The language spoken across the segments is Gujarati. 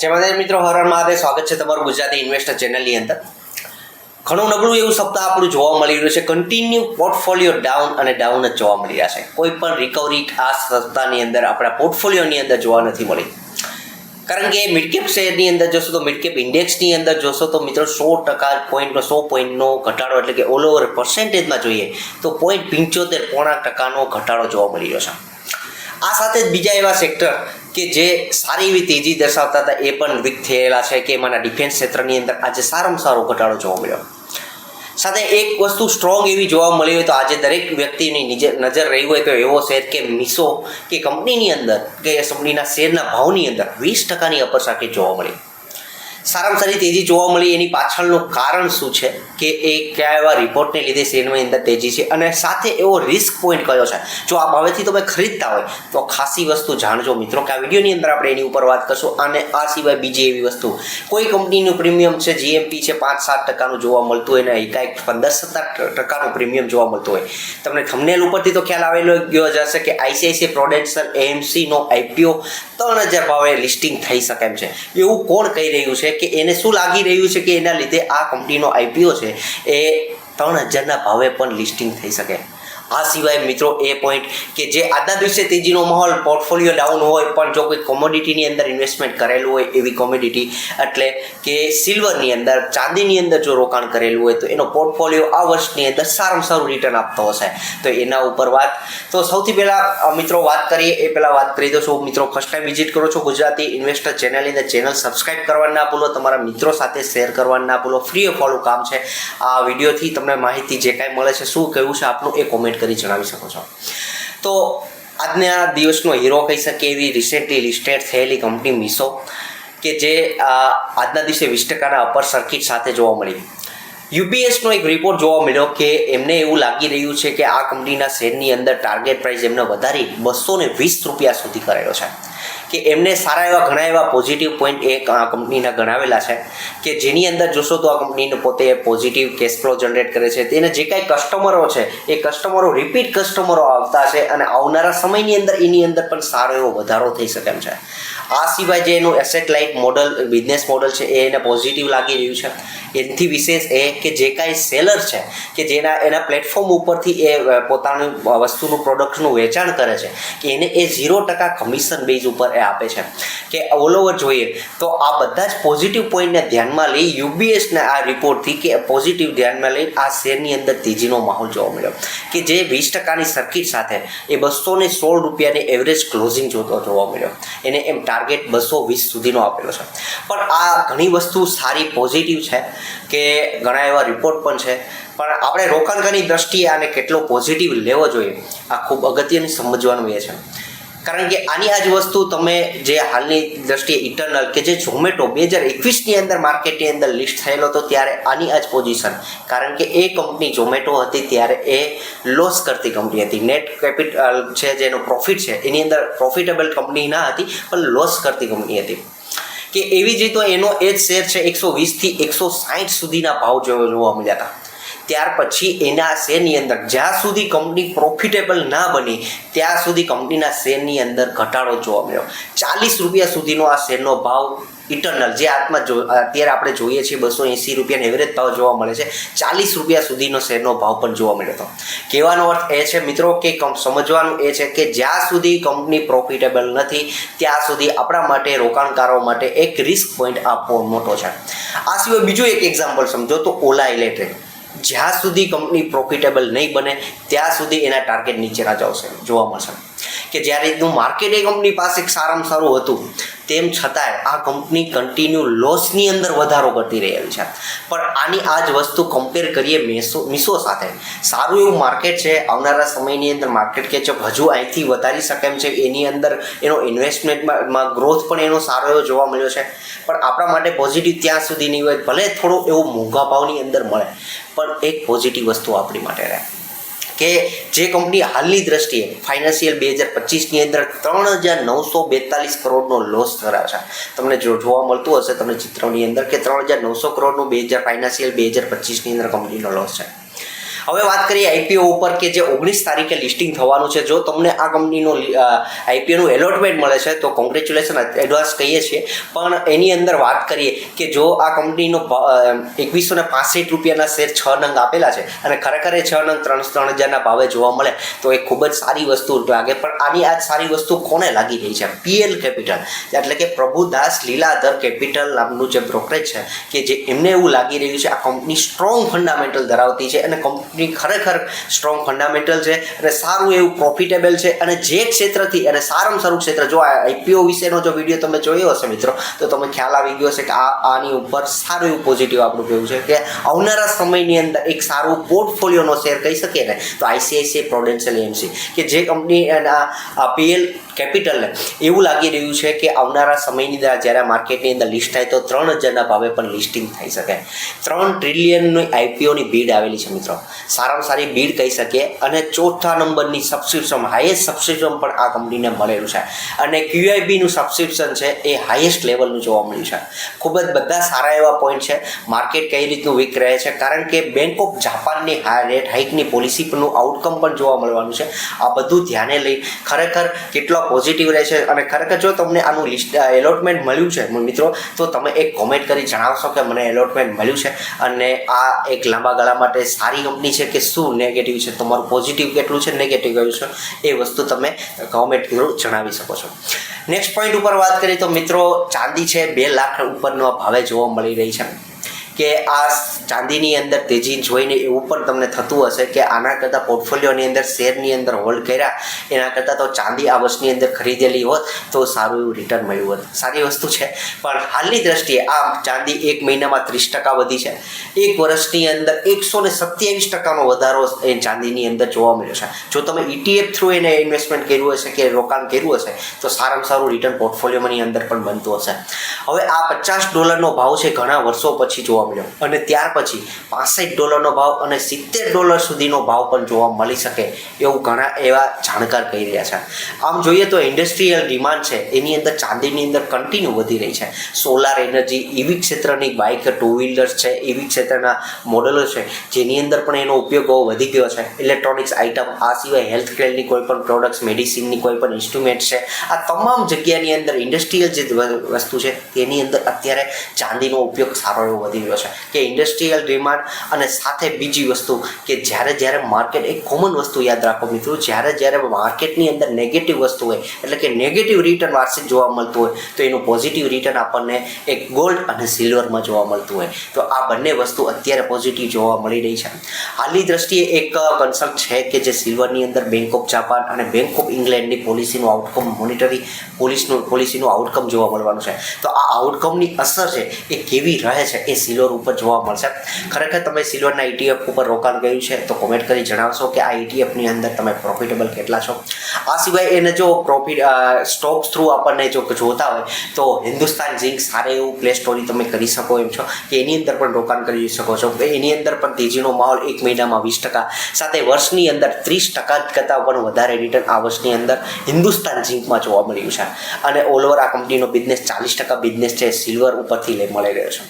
માતાજી મિત્રો હરણ મહાદેવ. સ્વાગત છે તમારું ગુજરાતી ઇન્વેસ્ટર ચેનલની અંદર. ઘણું નબળું એવું સપ્તાહ આપણું જોવા મળી રહ્યું છે. કન્ટિન્યુ પોર્ટફોલિયો ડાઉન અને ડાઉન જ જોવા મળી રહ્યા છે. કોઈ પણ રિકવરી આ સપ્તાહની અંદર આપણા પોર્ટફોલિયોની અંદર જોવા નથી મળી. કારણ કે મિડકેપ શેરની અંદર જોશો તો મિડકેપ ઇન્ડેક્સની અંદર જોશો તો મિત્રો, સો ટકા પોઈન્ટનો સો પોઈન્ટનો ઘટાડો એટલે કે ઓલ ઓવર પર્સન્ટેજમાં જોઈએ તો પોઈન્ટ પંચોતેર પોણા ટકાનો ઘટાડો જોવા મળી રહ્યો છે. આ સાથે જ બીજા એવા સેક્ટર કે જે સારી એવી તેજી દર્શાવતા હતા એ પણ વીક થયેલા છે કે એમાંના ડિફેન્સ ક્ષેત્રની અંદર આજે સારામાં સારો ઘટાડો જોવા મળ્યો. સાથે એક વસ્તુ સ્ટ્રોંગ એવી જોવા મળી હોય તો આજે દરેક વ્યક્તિની નિજ નજર રહી હોય તો એવો શેર કે મિસો કે કંપનીની અંદર કે કંપનીના શેરના ભાવની અંદર વીસ ટકાની અપર સાથે જોવા મળી. સારામાં સારી તેજી જોવા મળી. એની પાછળનું કારણ શું છે? કે એ કયા એવા રિપોર્ટને લીધે શેરની અંદર તેજી છે અને સાથે એવો રિસ્ક પોઈન્ટ કયો છે? જો આ ભાવેથી તમે ખરીદતા હોય, તો ખાસી વસ્તુ જાણજો મિત્રો કે આ વિડીયોની અંદર આપણે એની ઉપર વાત કરશું અને આ સિવાય બીજી એવી વસ્તુ. કોઈ કંપનીનું પ્રીમિયમ છે જીએમપી છે પાંચ સાત ટકાનું જોવા મળતું હોય ને એકાએક પંદર સત્તર ટકાનું પ્રીમિયમ જોવા મળતું હોય. તમને થમનેલ ઉપરથી તો ખ્યાલ આવેલો ગયો જ હશે કે આઈસીઆઈસીઆઈ પ્રોડક્શન એએમસીનો આઈપીઓ ત્રણ હજાર ભાવે લિસ્ટિંગ થઈ શકે એમ છે. એવું કોણ કહી રહ્યું છે? કે એને શું લાગી રહ્યું છે કે એના લીધે આ કંપનીનો આઈપીઓ છે એ ત્રણ હજારના ભાવે પણ લિસ્ટિંગ થઈ શકે? આ સિવાય મિત્રો એ પોઈન્ટ કે જે આજના દિવસે તેજીનો માહોલ પોર્ટફોલિયો ડાઉન હોય પણ જો કોઈ કોમોડિટીની અંદર ઇન્વેસ્ટમેન્ટ કરેલું હોય એવી કોમોડિટી એટલે કે સિલ્વરની અંદર, ચાંદીની અંદર જો રોકાણ કરેલું હોય તો એનો પોર્ટફોલિયો આ વર્ષની અંદર સારામાં સારું રિટર્ન આપતો હશે. તો એના ઉપર વાત. તો સૌથી પહેલાં મિત્રો વાત કરીએ. એ પહેલાં વાત કરી દો છો. મિત્રો ફર્સ્ટ ટાઈમ વિઝિટ કરો છો ગુજરાતી ઇન્વેસ્ટર ચેનલની અંદર ચેનલ સબસ્ક્રાઈબ કરવા ના ભૂલો. તમારા મિત્રો સાથે શેર કરવા ના ભૂલો. ફ્રી ઓફ ઓલું કામ છે. આ વિડીયોથી તમને માહિતી જે કાંઈ મળે છે, શું કહેવું છે, આપનું એ કોમેન્ટ કરી જણાવી શકો છો. તો આજના દિવસનો હીરો કહી શકીએ એવી રિસેન્ટલી લિસ્ટેડ થયેલી કંપની મીશો કે જે આજના દિવસે વીસ ટકાના અપર સર્કિટ સાથે જોવા મળી. યુપીએસનો એક રિપોર્ટ જોવા મળ્યો કે એમને એવું લાગી રહ્યું છે કે આ કંપનીના શેરની અંદર ટાર્ગેટ પ્રાઇસ એમને વધારી બસો વીસ રૂપિયા સુધી કરેલો છે. કે એમને સારા એવા ઘણા એવા પોઝિટિવ પોઈન્ટ એ કંપનીના ગણાવેલા છે. કે જેની અંદર જોશો તો આ કંપનીને પોતે પોઝિટિવ કેશ ફ્લો જનરેટ કરે છે. તેને જે કાંઈ કસ્ટમરો છે, એ કસ્ટમરો રિપીટ કસ્ટમરો આવતા છે અને આવનારા સમયની અંદર એની અંદર પણ સારો એવો વધારો થઈ શકે એમ છે. આ સિવાય જે એનું asset light model business model છે, એ એને પોઝિટિવ લાગી રહ્યું છે. એનાથી વિશેષ એ કે જે કાંઈ સેલર છે, કે જેના, એના પ્લેટફોર્મ ઉપરથી એ પોતાનું વસ્તુનું પ્રોડક્ટનું વેચાણ કરે છે, કે એને એ ઝીરો ટકા કમિશન બેઝ ઉપર એ આપે છે. કે ઓલ ઓવર જોઈએ, તો આ બધા જ પોઝિટિવ પોઈન્ટને ધ્યાનમાં લઈ યુબીએસના આ રિપોર્ટથી કે પોઝિટિવ ધ્યાનમાં લઈ આ શેરની અંદર તેજીનો માહોલ જોવા મળ્યો. કે જે વીસ ટકાની સર્કિટ સાથે એ બસો સોળ રૂપિયાની એવરેજ ક્લોઝિંગ જોતો જોવા મળ્યો. એને એમ ટાર્ગેટ બસો વીસ સુધીનો આપેલો છે. પણ આ ઘણી વસ્તુ સારી પોઝિટિવ છે કે ઘણા એવા રિપોર્ટ પણ છે. પણ આપણે રોકાણકારની દ્રષ્ટિએ આને કેટલો પોઝિટિવ લેવો જોઈએ આ ખૂબ અગત્યની સમજવાનું એ છે. કારણ કે આની આ જ વસ્તુ તમે જે હાલની દ્રષ્ટિએ ઇટરનલ કે જે ઝોમેટો બે હજાર એકવીસની અંદર માર્કેટની અંદર લિસ્ટ થયેલો હતો, ત્યારે આની આ જ પોઝિશન કારણ કે એ કંપની ઝોમેટો હતી, ત્યારે એ લોસ કરતી કંપની હતી. નેટ કેપિટલ છે, જેનો પ્રોફિટ છે, એની અંદર પ્રોફિટેબલ કંપની ના હતી, પણ લોસ કરતી કંપની હતી. કે એવી જ રીતે એનો એ જ શેર છે, એકસો વીસથી એકસો સાઠ સુધીના ભાવ જોવા મળ્યા હતા. ત્યાર પછી એના શેરની અંદર જ્યાં સુધી કંપની પ્રોફિટેબલ ના બની, ત્યાં સુધી કંપનીના શેરની અંદર ઘટાડો જોવા મળ્યો. ચાલીસ રૂપિયા સુધીનો આ શેરનો ભાવ ઇટરનલ જે આત્મા જો, અત્યારે આપણે જોઈએ છીએ બસો એંસી રૂપિયાનો એવરેજ ભાવ જોવા મળે છે. ચાલીસ રૂપિયા સુધીનો શેરનો ભાવ પણ જોવા મળ્યો હતો. કહેવાનો અર્થ એ છે, મિત્રો, કે સમજવાનું એ છે કે જ્યાં સુધી કંપની પ્રોફિટેબલ નથી, ત્યાં સુધી આપણા માટે રોકાણકારો માટે એક રિસ્ક પોઈન્ટ આપવો મોટો છે. આ સિવાય બીજું એક એક્ઝામ્પલ સમજો તો ઓલા ઇલેક્ટ્રિક જ્યાં સુધી કંપની પ્રોફિટેબલ નહીં બને, ત્યાં સુધી એના ટાર્ગેટ નીચે જ આવશે, જોવા મળશે. કે જ્યારે એનું માર્કેટ એ કંપની પાસે સારામાં સારું હતું તેમ છતાંય આ કંપની કન્ટિન્યુ લોસની અંદર વધારો કરતી રહેલી છે. પણ આની આ જ વસ્તુ કમ્પેર કરીએ મેસો મીશો સાથે. સારું એવું માર્કેટ છે, આવનારા સમયની અંદર માર્કેટ કેચઅપ હજુ અહીંથી વધારી શકે એમ છે, એની અંદર એનો ઇન્વેસ્ટમેન્ટમાં ગ્રોથ પણ એનો સારો એવો જોવા મળ્યો છે. પણ આપણા માટે પોઝિટિવ ત્યાં સુધી નહીં હોય, ભલે થોડો એવો મોંઘા ભાવની અંદર મળે, પણ એક પોઝિટિવ વસ્તુ આપણી માટે રહે. કે જે કંપની હાલની દ્રષ્ટિએ ફાઇનાન્શિયલ બે હજાર પચીસની અંદર ત્રણ હજાર નવસો બેતાલીસ કરોડનો લોસ ધરાવે છે. તમને જો જોવા મળતું હશે તમને ચિત્રોની અંદર કે ત્રણ હજાર નવસો કરોડનું બે હજાર ફાઇનાન્શિયલ બે હજાર પચીસની અંદર કંપનીનો લોસ છે. હવે વાત કરીએ આઈપીઓ ઉપર કે જે ઓગણીસ તારીખે લિસ્ટિંગ થવાનું છે. જો તમને આ કંપનીનું આઈપીઓનું એલોટમેન્ટ મળે છે, તો કોંગ્રેચ્યુલેશન એડવાન્સ કહીએ છીએ. પણ એની અંદર વાત કરીએ કે જો આ કંપનીનો એકવીસો ને પાસઠ રૂપિયાના શેર છ નંગ આપેલા છે અને ખરેખર એ છ નંગ ત્રણ ત્રણ હજારના ભાવે જોવા મળે, તો એ ખૂબ જ સારી વસ્તુ લાગે. પણ આની આ સારી વસ્તુ કોને લાગી રહી છે? પીએલ કેપિટલ. એટલે કે પ્રભુદાસ લીલાધર કેપિટલ નામનું જે બ્રોકરેજ છે, કે જે એમને એવું લાગી રહ્યું છે, આ કંપની સ્ટ્રોંગ ફંડામેન્ટલ ધરાવતી છે અને કંપની ખરેખર સ્ટ્રોંગ ફંડામેન્ટલ છે અને સારું એવું પ્રોફિટેબલ છે. અને જે ક્ષેત્રથી અને સારામાં સારું ક્ષેત્ર, જો આ આઈપીઓ વિશેનો જો વીડિયો તમે જોયો હશે મિત્રો, તો તમે ખ્યાલ આવી ગયો હશે કે આ, આની ઉપર સારું એવું પોઝિટિવ આપણું કહેવું છે કે આવનારા સમયની અંદર એક સારું પોર્ટફોલિયોનો શેર કહી શકીએ ને, તો આઈસીઆઈસીઆઈ પ્રોડેન્શિયલ એમસી કે જે કંપની આ પીએલ કેપિટલને એવું લાગી રહ્યું છે કે આવનારા સમયની અંદર જ્યારે માર્કેટની અંદર લિસ્ટ થાય તો ત્રણ હજારના ભાવે પણ લિસ્ટિંગ થઈ શકે. ત્રણ ટ્રિલિયનની આઈપીઓની ભીડ આવેલી છે મિત્રો. સારામાં સારી બીડ કહી શકીએ. અને ચોથા નંબરની સબસ્ક્રિપ્શન હાઈએસ્ટ સબસ્ક્રિપ્શન પણ આ કંપનીને મળેલું છે. અને ક્યુઆઈબીનું સબસ્ક્રિપ્શન છે એ હાઈએસ્ટ લેવલનું જોવા મળ્યું છે. ખૂબ જ બધા સારા એવા પોઈન્ટ છે. માર્કેટ કઈ રીતનું વીક રહે છે? કારણ કે બેંક ઓફ જાપાનની રેટ હાઇકની પોલિસી પરનું આઉટકમ પણ જોવા મળવાનું છે. આ બધું ધ્યાને લઈ ખરેખર કેટલો પોઝિટિવ રહેશે અને ખરેખર જો તમને આનું લિસ્ટ એલોટમેન્ટ મળ્યું છે મિત્રો, તો તમે એક કોમેન્ટ કરી જણાવશો કે મને એલોટમેન્ટ મળ્યું છે. અને આ એક લાંબા ગાળા માટે સારી કંપની છે કે શું નેગેટિવ છે, તમારું પોઝિટિવ કેટલું છે નેગેટિવ કયું છે, એ વસ્તુ તમે કોમેન્ટ થ્રુ જણાવી શકો છો. નેક્સ્ટ પોઈન્ટ ઉપર વાત કરીએ તો મિત્રો ચાંદી છે, બે લાખ ઉપરનો ભાવે જોવા મળી રહી છે. કે આ ચાંદીની અંદર તેજી જોઈને એવું પણ તમને થતું હશે કે આના કરતાં પોર્ટફોલિયોની અંદર શેરની અંદર હોલ્ડ કર્યા, એના કરતાં તો ચાંદી આ વર્ષની અંદર ખરીદેલી હોત તો સારું એવું રિટર્ન મળ્યું હોત. સારી વસ્તુ છે. પણ હાલની દ્રષ્ટિએ આ ચાંદી એક મહિનામાં ત્રીસ ટકા વધી છે. એક વર્ષની અંદર એકસો ને સત્યાવીસ ટકાનો વધારો એ ચાંદીની અંદર જોવા મળ્યો છે. જો તમે ઇટીએફ થ્રુ એને ઇન્વેસ્ટમેન્ટ કર્યું હશે કે રોકાણ કર્યું હશે, તો સારામાં સારું રિટર્ન પોર્ટફોલિયોની અંદર પણ બનતું હશે. હવે આ પચાસ ડોલરનો ભાવ છે ઘણા વર્ષો પછી જોવા મળ્યો. અને ત્યાર પછી પાસઠ ડોલરનો ભાવ અને સિત્તેર ડોલર સુધીનો ભાવ પણ જોવા મળી શકે એવું ઘણા એવા જાણકાર કહી રહ્યા છે. આમ જોઈએ તો ઇન્ડસ્ટ્રીયલ ડિમાન્ડ છે, એની અંદર ચાંદીની અંદર કન્ટિન્યુ વધી રહી છે. સોલાર એનર્જી એવી ક્ષેત્રની બાઇક ટુ વ્હીલર્સ છે એવી ક્ષેત્રના મોડલો છે, જેની અંદર પણ એનો ઉપયોગ બહુ વધી ગયો છે. ઇલેક્ટ્રોનિક્સ આઇટમ આ સિવાય હેલ્થ કેરની કોઈ પણ પ્રોડક્ટ્સ મેડિસિનની કોઈ પણ ઇન્સ્ટ્રુમેન્ટ છે. આ તમામ જગ્યાની અંદર ઇન્ડસ્ટ્રીયલ જે વસ્તુ છે, તેની અંદર અત્યારે ચાંદીનો ઉપયોગ સારો એવો વધી રહ્યો છે કે ઇન્ડસ્ટ્રીયલ ડિમાન્ડ અને સાથે બીજી વસ્તુ કે જ્યારે જ્યારે માર્કેટ એક કોમન વસ્તુ યાદ રાખો મિત્રો, જ્યારે જ્યારે માર્કેટની અંદર નેગેટિવ વસ્તુ હોય, એટલે કે નેગેટિવ રિટર્ન વાર્ષિક જોવા મળતું હોય, તો એનું પોઝિટિવ રિટર્ન આપણને એક ગોલ્ડ અને સિલ્વરમાં જોવા મળતું હોય. તો આ બંને વસ્તુ અત્યારે પોઝિટિવ જોવા મળી રહી છે. હાલની દ્રષ્ટિએ એક કન્સર્ન છે કે જે સિલ્વરની અંદર બેંક ઓફ જાપાન અને બેંક ઓફ ઇંગ્લેન્ડની પોલિસીનું આઉટકમ મોનિટરી પોલિસનું પોલિસીનું આઉટકમ જોવા મળવાનું છે. તો આ આઉટકમની અસર છે એ કેવી રહે છે એ સિલ્વર ઉપર જોવા મળશે. ખરેખર તમે સિલ્વરના ઇટીએફ ઉપર રોકાણ કર્યું છે, તો કોમેન્ટ કરી જણાવશો કે આ ઇટીએફની અંદર તમે પ્રોફિટેબલ કેટલા છો. આ સિવાય એને જો પ્રોફિટ સ્ટોક્સ થ્રુ આપણને જો જોતા હોય, તો હિન્દુસ્તાન ઝિંક સારું એવું પ્લે સ્ટોરી તમે કરી શકો એમ છો કે એની અંદર પણ રોકાણ કરી શકો છો. એની અંદર પણ તેજીનો માહોલ એક મહિનામાં વીસ ટકા, સાથે વર્ષની અંદર ત્રીસ ટકા કરતાં પણ વધારે રિટર્ન આ વર્ષની અંદર હિન્દુસ્તાન ઝિંકમાં જોવા મળ્યું છે. અને ઓલ આ કંપનીનો બિઝનેસ ચાલીસ ટકા બિઝનેસ છે સિલ્વર ઉપરથી લઈ મળી રહ્યો છે.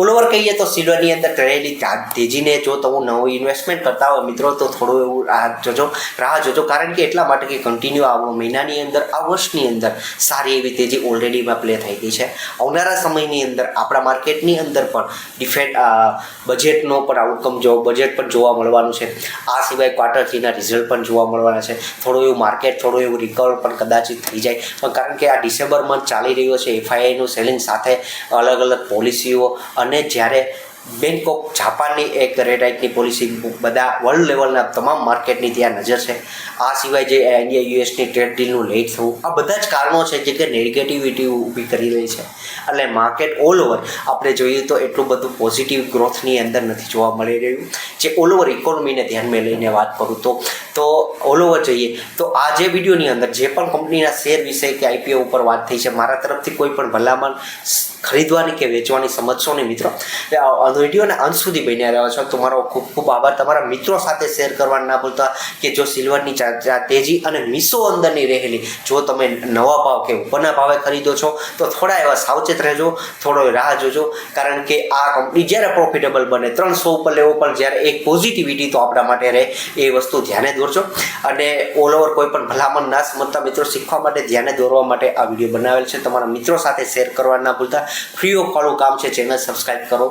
ઓલ ઓવર કહીએ તો સિલ્વરની અંદર રહેલી તેજીને જો તમે નવું ઇન્વેસ્ટમેન્ટ કરતા હોય, મિત્રો, તો થોડું એવું રાહ જોજો રાહ જોજો. કારણ કે એટલા માટે કે કન્ટિન્યુ આ મહિનાની અંદર, આ વર્ષની અંદર સારી એવી તેજી ઓલરેડીમાં પ્લે થઈ ગઈ છે. આવનારા સમયની અંદર આપણા માર્કેટની અંદર પણ ડિફેન્ટ બજેટનો પણ આઉટકમ જો બજેટ પણ જોવા મળવાનું છે. આ સિવાય ક્વાર્ટર થ્રીના રિઝલ્ટ પણ જોવા મળવાના છે. થોડું એવું માર્કેટ થોડું એવું રિકવર પણ કદાચિત થઈ જાય. પણ કારણ કે આ ડિસેમ્બર મંથ ચાલી રહ્યો છે એફઆઈઆઈનું સેલિંગ સાથે અલગ અલગ પોલિસીઓ અને જ્યારે બેંક ઓફ જાપાનની એક રેડ હાઇકની પોલિસી બધા વર્લ્ડ લેવલના તમામ માર્કેટની ત્યાં નજર છે. આ સિવાય જે ઇન્ડિયા યુએસની ટ્રેડ ડીલનું લેટ થવું, આ બધા જ કારણો છે જે કે નેગેટિવિટી ઊભી કરી રહી છે. એટલે માર્કેટ ઓલ ઓવર આપણે જોઈએ તો એટલું બધું પોઝિટિવ ગ્રોથની અંદર નથી જોવા મળી રહ્યું. જે ઓલ ઓવર ઇકોનોમીને ધ્યાનમાં લઈને વાત કરું તો તો ઓલ ઓવર જોઈએ, તો આ જે વિડીયોની અંદર જે પણ કંપનીના શેર વિશે કે આઈપીઓ ઉપર વાત થઈ છે, મારા તરફથી કોઈ પણ ભલામણ ખરીદવાની કે વેચવાની સમજશો નહીં મિત્રો. વીડિયો અને અંત સુધી બન્યા રહ્યા છો. તમારો ખૂબ ખૂબ આભાર. તમારા મિત્રો સાથે શેર કરવા ના ભૂલતા કે જો સિલ્વરની તેજી અને મીસો અંદરની રહેલી, જો તમે નવા ભાવ કે ઉપરના ભાવે ખરીદો છો, તો થોડા એવા સાવચેત રહેજો, થોડો રાહ જોજો. કારણ કે આ કંપની જ્યારે પ્રોફિટેબલ બને, ત્રણસો ઉપર લેવો, પણ જ્યારે એક પોઝિટિવિટી તો આપણા માટે રહે, એ વસ્તુ ધ્યાને દોરજો. અને ઓલ ઓવર કોઈ પણ ભલામણ ના સમજતા મિત્રો શીખવા માટે ધ્યાને દોરવા માટે આ વીડિયો બનાવેલ છે. તમારા મિત્રો સાથે શેર કરવા ના ભૂલતા. ફ્રી ઓફ વાળું કામ છે. ચેનલ સબસ્ક્રાઈબ કરો.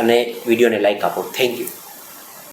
અને વિડીયોને લાઈક આપો. Thank you